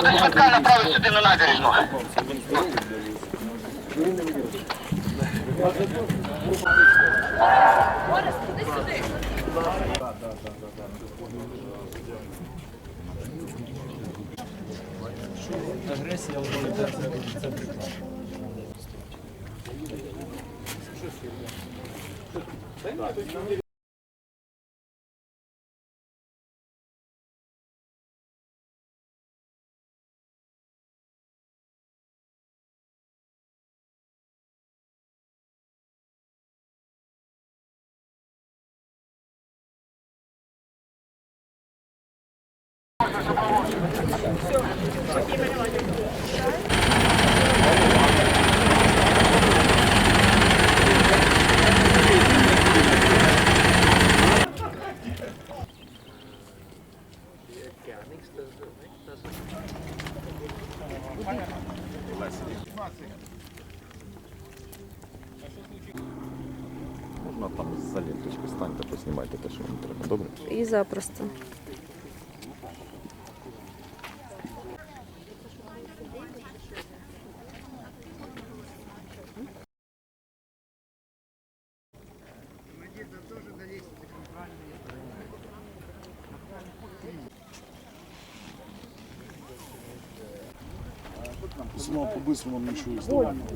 буде швидка направить сюди на набережну. Орес, куди сюди? Агресія авторитарна це прекрасно. Та ні, Можна там за ленточку станьте, поснімайте те, що вам треба. Добре? Запросто. Снова по-быстрому ничего из